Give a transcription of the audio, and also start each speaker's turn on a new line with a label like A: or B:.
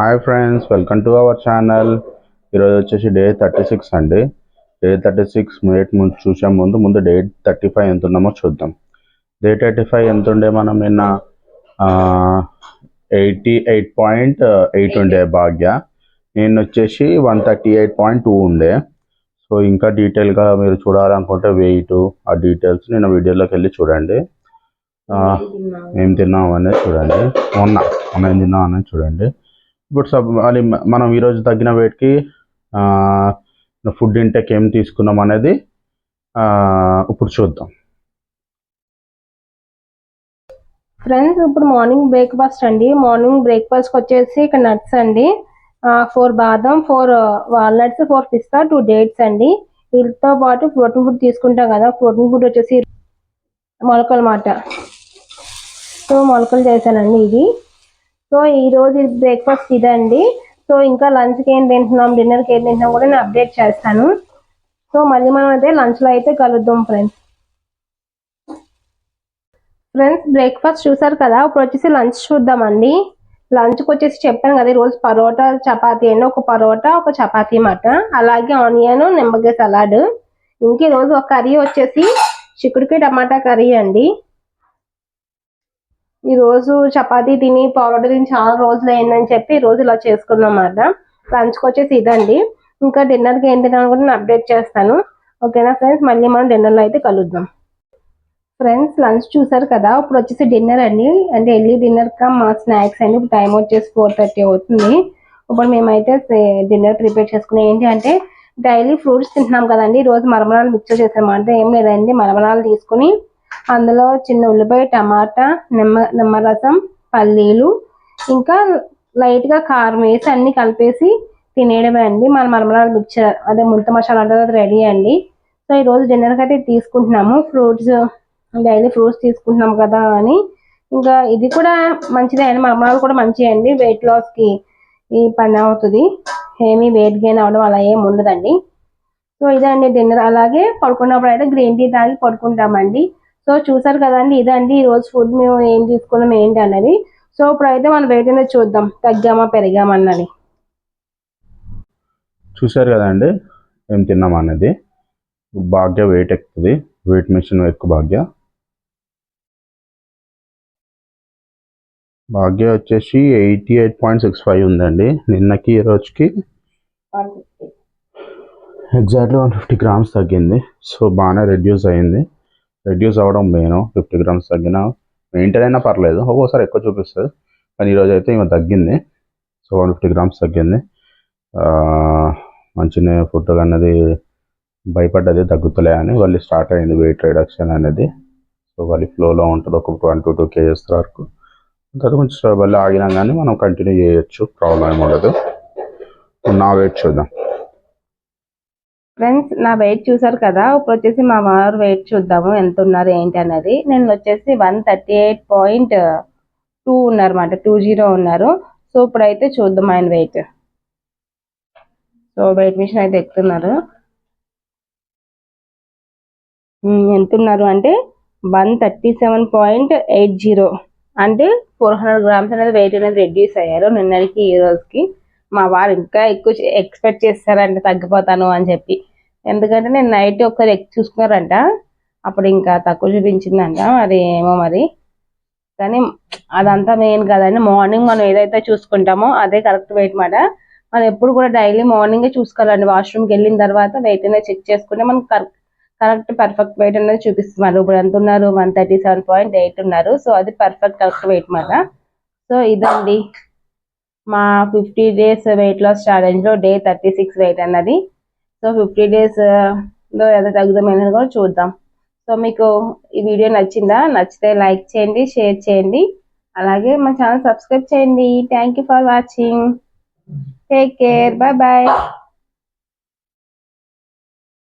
A: Hi friends welcome to our channel ఈరోజు వచ్చేసి day thirty six అండి. డే థర్టీ సిక్స్ డేట్ ముందు చూసే ముందు ముందు డే థర్టీ ఫైవ్ ఎంత ఉన్నామో చూద్దాం. డే థర్టీ ఫైవ్ ఎంత ఉండే మనం నిన్న ఎయిటీ ఎయిట్ పాయింట్ ఎయిట్ ఉండే భాగ్య. నేను వచ్చేసి one thirty eight point two ఉండే. సో ఇంకా డీటెయిల్గా మీరు చూడాలనుకుంటే వెయిట్ ఆ డీటెయిల్స్ నేను వీడియోలోకి వెళ్ళి చూడండి. ఏం తిన్నాం అనేది చూడండి. మొన్న మొన్న ఏం తిన్నాం అనేది చూడండి. ఇప్పుడు సబ్ అది మనం ఈరోజు తగ్గిన వెయిట్కి ఫుడ్ ఇంటెక్ ఏం తీసుకున్నాం అనేది ఇప్పుడు చూద్దాం.
B: ఫ్రెండ్స్ ఇప్పుడు మార్నింగ్ బ్రేక్ఫాస్ట్ అండి. మార్నింగ్ బ్రేక్ఫాస్ట్కి వచ్చేసి ఇక్కడ నట్స్ అండి. ఫోర్ బాదం ఫోర్ వాల్నట్స్ ఫోర్ పిస్తా టూ డేట్స్ అండి. వీటితో పాటు ప్రోటీన్ ఫుడ్ తీసుకుంటాం కదా ప్రోటీన్ ఫుడ్ వచ్చేసి మొలకలు మాట. సో మొలకలు చేశానండి ఇది. సో ఈ రోజు బ్రేక్ఫాస్ట్ ఇదండి. సో ఇంకా లంచ్కి ఏం తింటున్నాం డిన్నర్కి ఏం తింటున్నాం కూడా నేను అప్డేట్ చేస్తాను. సో మళ్ళీ మనం అయితే లంచ్లో అయితే కలుద్దాం ఫ్రెండ్స్ ఫ్రెండ్స్ బ్రేక్ఫాస్ట్ చూసారు కదా? ఇప్పుడు వచ్చేసి లంచ్ చూద్దామండి. లంచ్కి వచ్చేసి చెప్పాను కదా ఈరోజు పరోటా చపాతీ అండి. ఒక పరోటా ఒక చపాతీ మాట. అలాగే ఆనియన్ నిమ్మకాయ సలాడ్. ఇంక ఈరోజు ఒక కర్రీ వచ్చేసి చిక్కుడుకాయ టమాటా కర్రీ అండి. ఈ రోజు చపాతీ తిని పరోటా తిని చాలా రోజులు అయిందని చెప్పి ఈ రోజు ఇలా చేసుకున్నాం అన్నమాట లంచ్కి వచ్చేసి ఇదండి. ఇంకా డిన్నర్కి ఏం తిన్నాను కూడా నేను అప్డేట్ చేస్తాను. ఓకేనా ఫ్రెండ్స్? మళ్ళీ మనం డిన్నర్లో అయితే కలుద్దాం. ఫ్రెండ్స్ లంచ్ చూసారు కదా? ఇప్పుడు వచ్చేసి డిన్నర్ అండి. అంటే ఎర్లీ డిన్నర్ కా మా స్నాక్స్ అండి. ఇప్పుడు టైం వచ్చేసి ఫోర్ థర్టీ అవుతుంది. ఇప్పుడు మేమైతే డిన్నర్ ప్రిపేర్ చేసుకునే ఏంటి అంటే డైలీ ఫ్రూట్స్ తింటున్నాం కదండి. ఈ రోజు మరమరాలు మిక్చర్ చేసాము అంటే ఏం లేదండి. మరమరాలు తీసుకుని అందులో చిన్న ఉల్లిపాయ టమాటా నిమ్మ నిమ్మరసం పల్లీలు ఇంకా లైట్గా కారం వేసి అన్ని కలిపేసి తినేయడమే అండి. మన మరమరాలు మిక్చర్ అదే ముంత మసాలా అంటే అది రెడీ అండి. సో ఈరోజు డిన్నర్కి డిన్నర్ అయితే తీసుకుంటున్నాము. ఫ్రూట్స్ డైలీ ఫ్రూట్స్ తీసుకుంటున్నాం కదా అని. ఇంకా ఇది కూడా మంచిదే అండి. మరమరాలు కూడా మంచివి అండి. వెయిట్ లాస్కి ఈ పని అవుతుంది. ఏమీ వెయిట్ గెయిన్ అవడం అలా ఏం ఉండదండి. సో ఇదండి డిన్నర్ అలాగే పడుకున్నప్పుడు అయితే గ్రీన్ టీ తాగి పడుకుంటామండి. సో చూసారు కదండి ఇదండి ఈ రోజు ఫుడ్ మేము ఏం తీసుకున్నాం ఏంటి అన్నది. సో ఇప్పుడైతే మనం వెయిట్ అనేది చూద్దాం తగ్గామా పెరిగామా అన్నది.
A: చూశారు కదండి ఏం తిన్నాం అనేది భాగ్య వెయిట్ ఎక్కుతుంది వెయిట్ మిషన్ ఎక్కువ భాగ్య. భాగ్య వచ్చేసి eighty eight point six five ఉందండి నిన్నకి ఈ రోజుకి. ఎగ్జాక్ట్లీ వన్ ఫిఫ్టీ గ్రామ్స్ తగ్గింది సో బాగానే రెడ్యూస్ అయింది. రెడ్యూస్ అవ్వడం మెయిన్ ఫిఫ్టీ గ్రామ్స్ తగ్గిన మెయింటైన్ అయినా పర్లేదు. ఒక్కోసారి ఎక్కువ చూపిస్తుంది. కానీ ఈరోజు అయితే ఈమె తగ్గింది. సో వన్ ఫిఫ్టీ గ్రామ్స్ తగ్గింది. మంచిగా ఫుడ్ అన్నది భయపడ్డది తగ్గుతలే అని వాళ్ళు స్టార్ట్ అయింది వెయిట్ రిడక్షన్ అనేది. సో వాళ్ళు ఫ్లోలో ఉంటుంది ఒక వన్ టు టూ కేజెస్ వరకు. తర్వాత కొంచెం మళ్ళీ ఆగినా కానీ మనం కంటిన్యూ చేయొచ్చు. ప్రాబ్లం ఏమి ఉండదు. నా వెయిట్ చూద్దాం.
B: ఫ్రెండ్స్ నా వెయిట్ చూసారు కదా? ఇప్పుడు వచ్చేసి మా వారు వెయిట్ చూద్దాము. ఎంత ఉన్నారు ఏంటి అన్నది. నేను వచ్చేసి one thirty eight point two ఉన్నారు అన్నమాట టూ జీరో ఉన్నారు. సో ఇప్పుడైతే చూద్దాం ఆయన వెయిట్ సో వెయిట్ మిషన్ అయితే ఎక్కుతున్నారు. ఎంత ఉన్నారు అంటే one thirty seven point eight zero అంటే ఫోర్ హండ్రెడ్ గ్రామ్స్ అనేది వెయిట్ అనేది రెడ్యూస్ అయ్యారు. నిన్నటికి ఈ రోజుకి మా వారు ఇంకా ఎక్కువ ఎక్స్పెక్ట్ చేస్తారంటే తగ్గిపోతాను అని చెప్పి. ఎందుకంటే నేను నైట్ ఒకసారి ఎక్కి చూసుకున్నారంట. అప్పుడు ఇంకా తక్కువ చూపించిందంట. మరి ఏమో మరి. కానీ అదంతా మెయిన్ కదండి. మార్నింగ్ మనం ఏదైతే చూసుకుంటామో అదే కరెక్ట్ వెయిట్ మాట. మనం ఎప్పుడు కూడా డైలీ మార్నింగే చూసుకోవాలండి. వాష్రూమ్కి వెళ్ళిన తర్వాత వెయిట్ అనేది చెక్ చేసుకుంటే మనకు కరెక్ట్ కరెక్ట్ పర్ఫెక్ట్ వెయిట్ అనేది చూపిస్తున్నారు. ఇప్పుడు ఎంత ఉన్నారు? One thirty seven point eight ఉన్నారు. సో అది పర్ఫెక్ట్ కరెక్ట్ వెయిట్ మాట. సో ఇదండి. మా ఫిఫ్టీ డేస్ వెయిట్ లాస్ ఛాలెంజ్లో డే థర్టీ సిక్స్ వెయిట్ అన్నది. సో ఫిఫ్టీ డేస్లో ఎంత తగ్గుదామని కూడా చూద్దాం. సో మీకు ఈ వీడియో నచ్చిందా? నచ్చితే లైక్ చేయండి షేర్ చేయండి. అలాగే మా ఛానల్ సబ్స్క్రైబ్ చేయండి. Thank you for watching take care bye bye